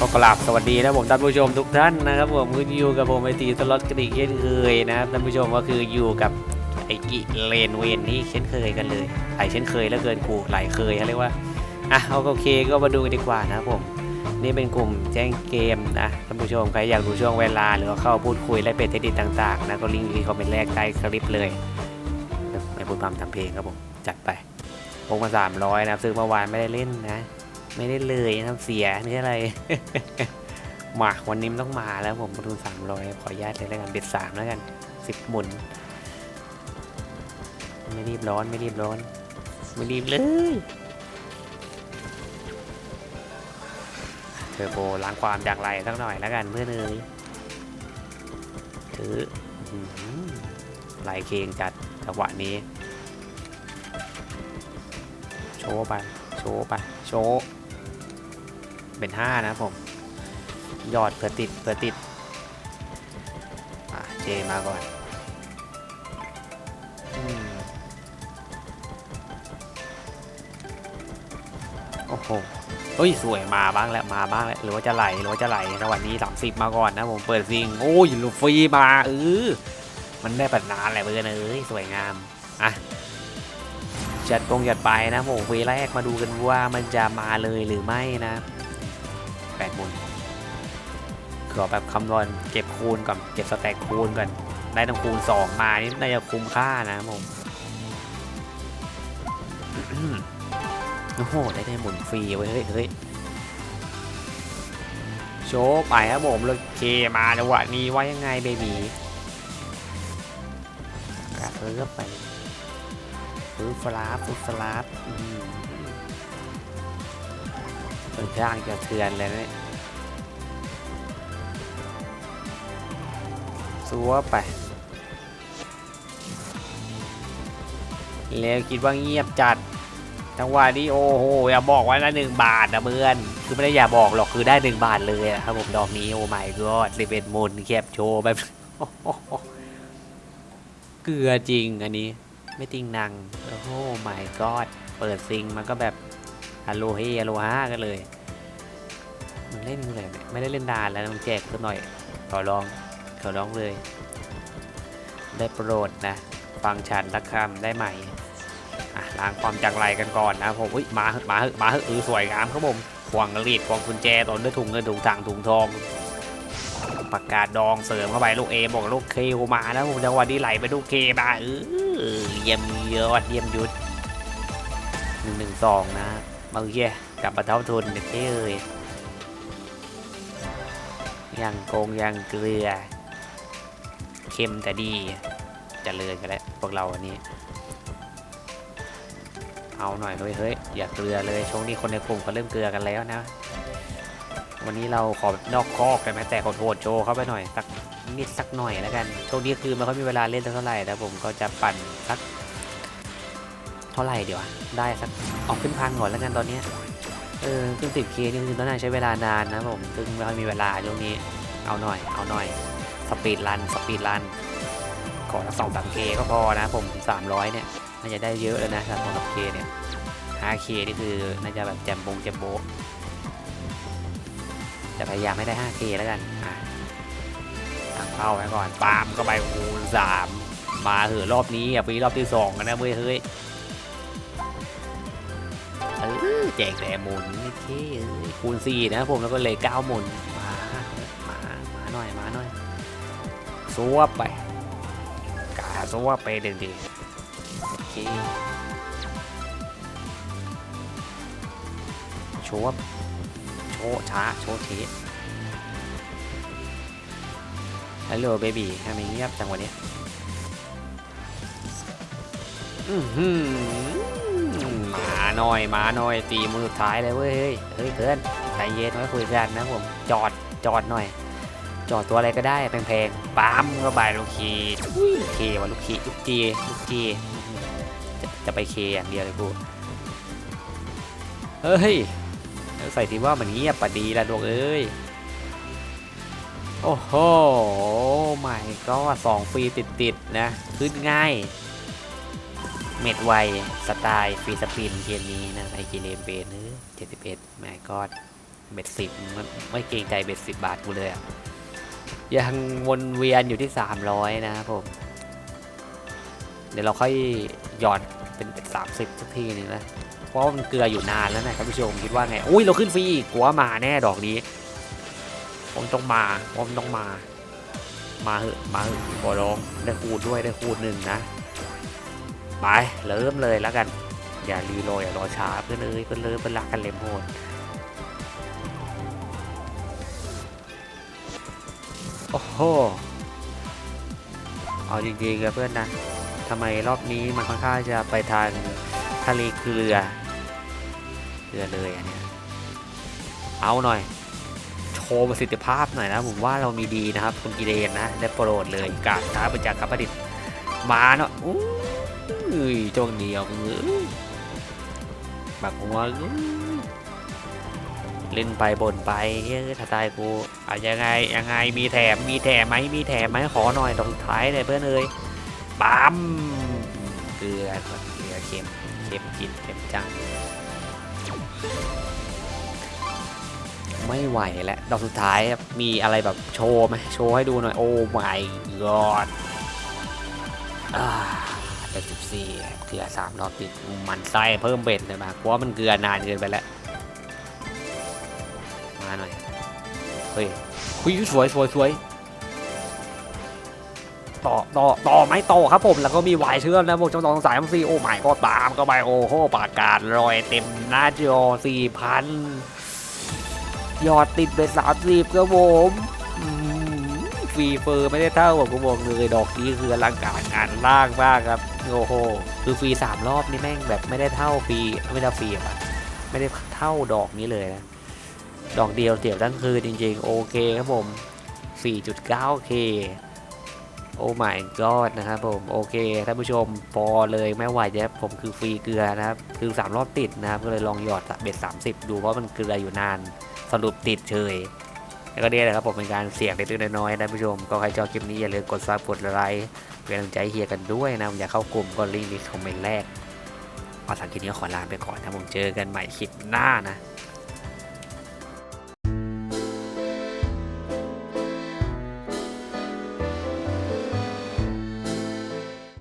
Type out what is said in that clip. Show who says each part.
Speaker 1: ก็กราบสวัสดีนะผมท่านผู้ชมทุกท่านนะครับผมคุณอยู่กับผมไอตีสล็อตกระดิ่งเช่นเคยนะครับท่านผู้ชมก็คืออยู่กับไอกิเลนเวนนี่เช่นเคยกันเลยหลายเช่นเคยแล้วเกินกูหลายเคยเขาเรียกว่าอะโอเคก็มาดูกันดีกว่านะครับผมนี่เป็นกลุ่มแจ้งเกมนะท่านผู้ชมใครอยากดูช่วงเวลาหรือว่าเข้าพูดคุยและเป็นเทคนิคต่างๆนะก็ลิงก์ที่คอมเมนต์แรกใต้คลิปเลยไม่พูดความทำเพลงครับผมจัดไปพกมา300นะครับซื้อเมื่อวานไม่ได้เล่นนะ ไม่ได้เลยนะเสียไม่อะไร มาวันนี้มันต้องมาแล้วผมทุนสามร้อยขออนุญาตเลยแล้วกันเบ็ดสามแล้วกันสิบหมุน ไม่รีบร้อนไม่รีบร้อน ไม่รีบเลยเทอร์โบล้างความจากไรสักหน่อยแล้วกันเพื่อนเอยถือไหลเคงจัดจังหวะนี้ โชว์ไป โชว์ไป โชว์ เป็นห้านะผม ยอดเผื่อติดเผื่อติดอะเจมาก่อนอโอ้โหเฮ้ยสวยมาบ้างแล้วมาบ้างแล้วหรือว่าจะไหลหรือว่าจะไหลจังหวะนี้สามสิบมาก่อนนะผมเปิดซิง โอ้ยลูฟรีมาเออมันได้ปัดนานแหละเพื่อนเอ้ยสวยงามอะจัดตรงจัดไปนะผมเฟแรกมาดูกันว่ามันจะมาเลยหรือไม่นะ แปดบุญขอแบบคำนวณเก็บคูณก่อนเก็บสแต็กคูณก่อนได้ต้องคูณ 2 มานี่น่าจะคุ้มค่านะผมโอ้โห ได้ได้หมุนฟรีเว้ย เฮ้ยเฮ้ยโชว์ไปครับผมเลยเคมาจังหวะนี้ว่ายังไงเบบีกระเพิ่มไปฟื้นฟลาฟื้นฟลาอืม เป็นร่างจะเทือนเลยนะเนี่ยซัวไป แล้วคิดว่าเงียบจัด จังหวะนี้โอ้โห อย่าบอกว่านะหนึ่งบาทนะเพื่อน คือไม่ได้อย่าบอกหรอกคือได้หนึ่งบาทเลยครับผมดอกนี้โอ้ไม่ก็สิบเอ็ดมูลแคบโชว์แบบเกลือจริงอันนี้ ไม่ติงนัง โอ้โห my god เปิดซิงมันก็แบบ อโลเฮอโลฮากันเลย มันเล่นอะไรเนี่ยไม่ได้เล่นดานแล้วต้องแจกสักหน่อย ขอร้อง ขอร้องเลย ได้โปรดนะ ฟังฉันรักคำได้ไหมอะล้างความจังไรกันก่อนนะผมอุ้ยมาเมาเมาเหอะเอสวยงามครับผมควงรีดควงกุญแจตอนด้วยถุงเงินถุงทางถุงทองประกาศดองเสริมเข้าไปลูกเอบอกลูกเคมานะผมจังหวะนี้ไหลไปลูกเคมาเออเยี่ยมยอดเยี่ยมยุดหนึ่งหนึ่งสองนะ มาเย่กลับมาเท่าทุนเด็กเอ้ยยังโกงยังเกลือ เค็มแต่ดีจะเลยกันแล้วพวกเราวันนี้ เอาหน่อยเฮ้ยเฮ้ยอย่าเกลือเลยช่วงนี้คนในกลุ่มเขาเริ่มเกลือกันแล้วนะ วันนี้เราขอนอกคอกกันไหมแต่ขอโทษโชว์เข้าไปหน่อยสักนิดสักหน่อยแล้วกันช่วงนี้คือไม่ค่อยมีเวลาเล่นเท่าไหร่แต่ผมก็จะปั่นสัก เท่าไหร่เดี๋ยวได้สักเอาขึ้นพันก่อนแล้วกันตอนนี้เออขึ้นติดเคนี่คือตอนนั้นใช้เวลานานนะผมซึ่งไม่ค่อยมีเวลาช่วงนี้เอาหน่อย เอาหน่อยสปีดรันสปีดรันขอสองสามเคก็พอนะผมสามร้อยเนี่ยน่าจะได้เยอะแล้วนะสามสองเคเนี่ยห้าเคนี่คือน่าจะแบบแจมบงแจมโบจะพยายามให้ได้ 5K แล้วกันอะตั้งเป้าไว้ก่อนปามก็ไปคูณสามมาเหอะรอบนี้อะปีรอบที่สองกันนะเว้ยเฮ้ย แจกแต่หมุนไม่เท่เอ้ยคูณสี่นะผมแล้วก็เลยเก้าหมุนมามามาหน่อยมาหน่อยซวบไปกาซวบไปเด่นดีโอเคชวบโชว์ช้าโชว์เทสฮัลโหลเบบี้ทำไมเงียบจังวะเนี้อือหือม หน่อยมาหน่อยตีมือสุดท้ายเลยเว้ยเฮ้ยเฮ้ยเพื่อนใจเย็นไว้คุยกันนะผมจอดจอดหน่อย จอดตัวอะไรก็ได้แพงๆปั๊มเข้าไปลูกคีอุ้ยเคว่ะลูกคีลูกจีลูกจีจะจะไปเคอย่างเดียวเลยกูเฮ้ยใส่ทีว่ามันเงียบปะดีละดวงเอ้ยโอ้โหไม่ก็สองฟรีติดๆนะ ขึ้นง่าย เม็ดไว สไตล์ฟรีสปินเกมนี้นะไอกิเลมเบนเออเจ็ดสิบเอ็ดแม่ก็เบ็ดสิบไม่เกรงใจเบ็ดสิบบาทกูเลยอะยังวนเวียนอยู่ที่สามร้อยนะครับผม เดี๋ยวเราค่อยหยอนเป็นเป็นสามสิบสักทีนึงนะ เพราะมันเกลืออยู่นานแล้วนะท่านผู้ชมคิดว่าไง อุ้ยเราขึ้นฟรีกกลัวมาแน่ดอกนี้ผมต้องมาผมต้องมา มาเหอะมาเหอะขอร้องได้คูณด้วยได้คูณหนึ่งนะ ไปเริ่มเลยแล้วกัน อย่ารีโรยอย่ารอช้าเพื่อนเอ้ยเพื่อนเลิฟเพื่อนรักกันเล็มโหดโอ้โหเอาจริงๆกับเพื่อนนะทำไมรอบนี้มันค่อนข้างจะไปทางทะเลเกลือเกลือเลยอันเนี้ยเอาหน่อย โชว์ประสิทธิภาพหน่อยนะ ผมว่าเรามีดีนะครับ คุณกิเลนนะ ได้โปรดเลยกาดท้าประจักษ์กับประดิษฐ์มาเนาะ อู้ยจงเดียวเอ้ยบักหัวเล่นไปบ่นไปเฮ้ยถ้าตายกูอะยังไงยังไงมีแถมมีแถมไหมมีแถมไหมขอหน่อยตรงท้ายเลยเพื่อนเอ้ยปั๊มเกลือเกลือเค็มเค็มกินเค็มจัง ไม่ไหวแล้วดอกสุดท้ายมีอะไรแบบโชว์ไหมโชว์ให้ดูหน่อย โอ้ my god อ่า เป็นสิบสี่เกลือสามรอบติดมันไส้เพิ่มเบ็ดเลยมาเพราะว่ามันเกลือนานเกินไปแล้วมาหน่อยเฮ้ยคุยสวยสวยสวยต่อต่อต่อไมต่อครับผมแล้วก็มีวายเชื่อมนะพวกจ้องตองสายมันซีโอ้ my god ตามเข้าไปโอ้โหประกาศรอยเต็มหน้าจอสี่พันยอดติดไปสามสิบครับผมฟรีเฟอร์ไม่ได้เท่ากับกูบอกเลยดอกนี้คืออลังการงานล่างมากครับ โอ้โห คือฟรีสามรอบนี่แม่งแบบไม่ได้เท่าฟรีไม่ได้ฟรีอะไม่ได้เท่าดอกนี้เลยนะ ดอกเดียวเสียบทั้งคืนจริงๆ โอเคครับผม 4.9k โอ้ my god นะครับผม โอเคท่านผู้ชมพอเลยไม่ไหวจะผมคือฟรีเกลือนะครับ คือ 3 รอบติดนะครับ ก็เลยลองหยอดเบ็ด30 ดูเพราะมันเกลืออยู่นาน สรุปติดเฉย แล้วก็เนี่ยนะครับผมเป็นการเสี่ยงเล็กๆน้อยๆนะผู้ชม ก็ใครชอบคลิปนี้อย่าลืมกดซับกดไลค์เป็นกำลังใจเฮียกันด้วยนะผมอยากเข้ากลุ่มก็ลิงก์ในคอมเมนต์แรกเอาสังคลิปนี้ก็ขอลาไปก่อนนะผมเจอกันใหม่คลิปหน้านะ